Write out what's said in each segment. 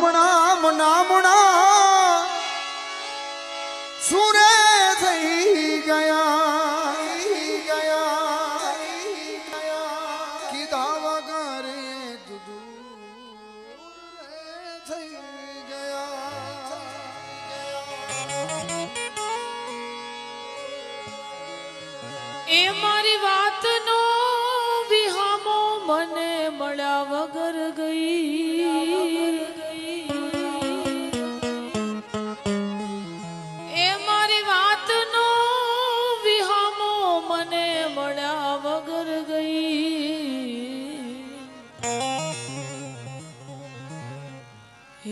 હમણાં નામણા સુરે થઈ ગયા ગયા વગર થઈ ગયા. એ મારી વાતનો વિહામો મને મળ્યા વગર ગઈ.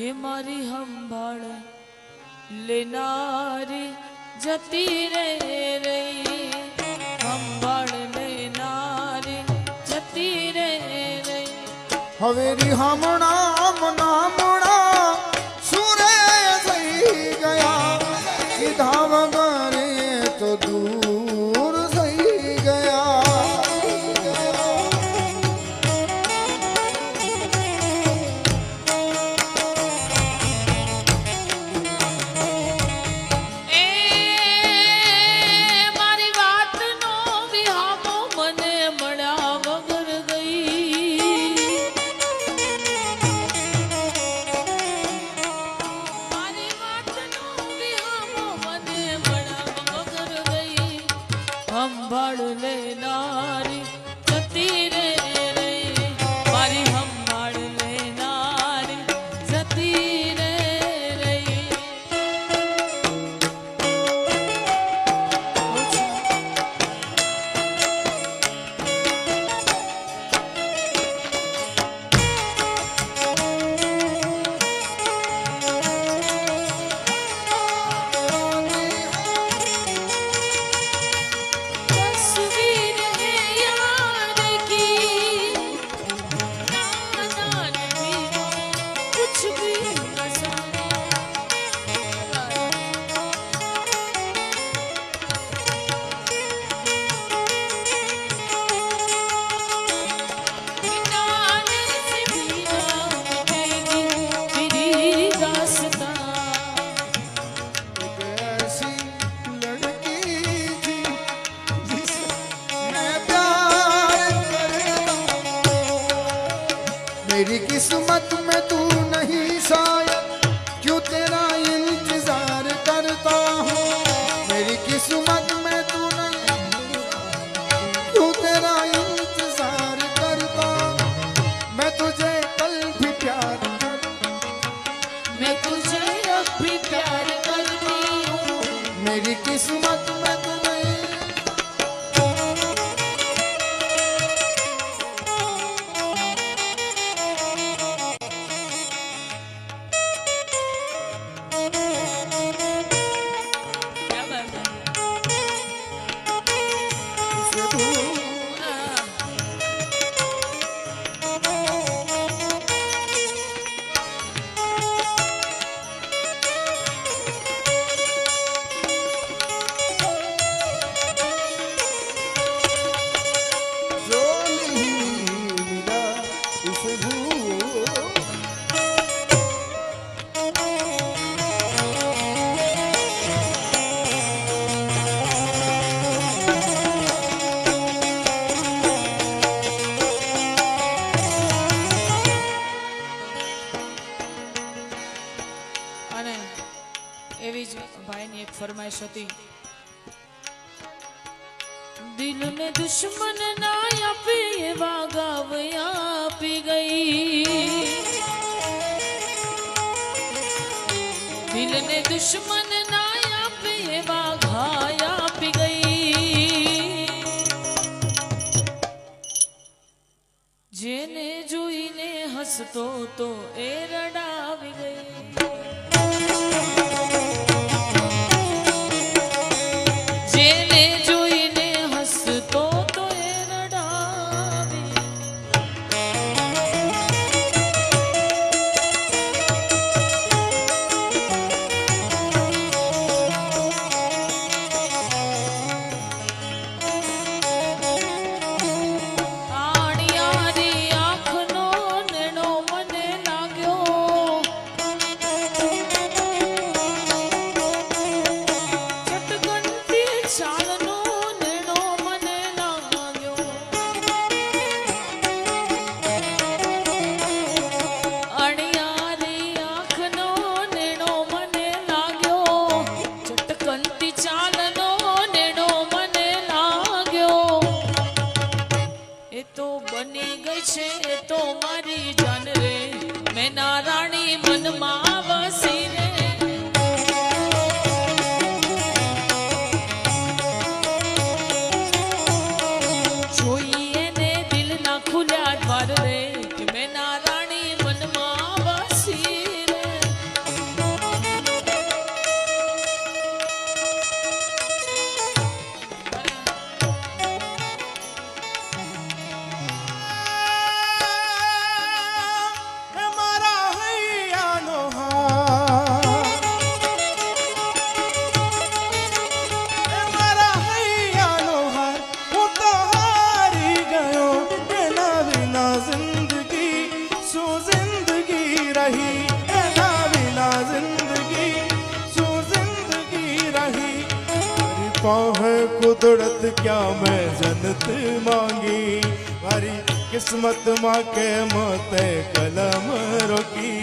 હે મારી સંભાળ લેનારી જતી રે રહી સંભાળ લેનારી જતી રે રહી હવેરી હમણાં નામણા સુરે થઈ ગયા. કીધા વગર તો દૂર किस्मत में तू नहीं शायद क्यों तेरा इंतज़ार करता हूँ? मेरी किस्मत में तू नहीं क्यों तेरा इंतज़ार करता मैं तुझे कल भी प्यार मैं तुझे अब भी प्यार करती हूँ। मेरी किस्मत ભાઈની એક ફરમાઈશ હતી દિલને દુશ્મન ના આપે એવા ગાવ આપી ગઈ દિલને દુશ્મન ના આપે એવા ઘાય આપી ગઈ જેને જોઈને હસતો તો એ मन मा पावे कुदरत क्या मैं जन्नत मांगी? हरी किस्मत माँ के मोते कलम रोकी।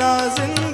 नाजिन